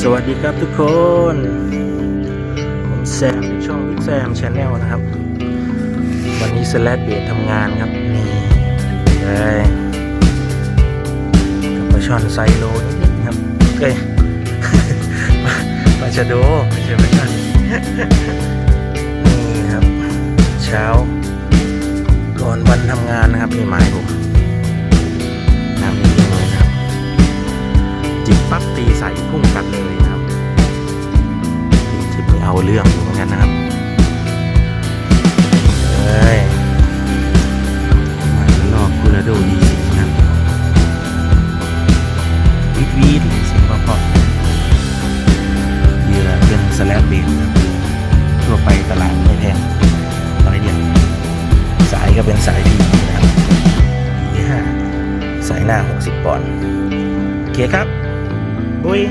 สวัสดีครับทุกคน ผมแซมในช่องวิกแซมชาแนลนะครับ วันนี้สแลดเบดทำงานครับ นี่เลยกับปลาช่อนไซโลนิดๆครับเอ้ยปลาชะโดไม่ใช่ปลาช่อนนี่ครับ เช้า ก่อนวันทำงานนะครับนี่หมายผมน้ำนิ่งๆเลยนะครับ จิบปั๊บตีใส่พุ่งกัด เอาเรื่องอยู่เหมือนกันนะครับเอ้ยมาลอกคูลาโดดีสินะครับวีดวีดเสียงเพราะๆเหยื่อเป็นสแลบเบนครับทั่วไปตลาดไม่แพงร้อยเดียวสายก็เป็นสายพีนะครับพีห้าสายหน้า 60 ปอนด์โอเคครับอุ้ย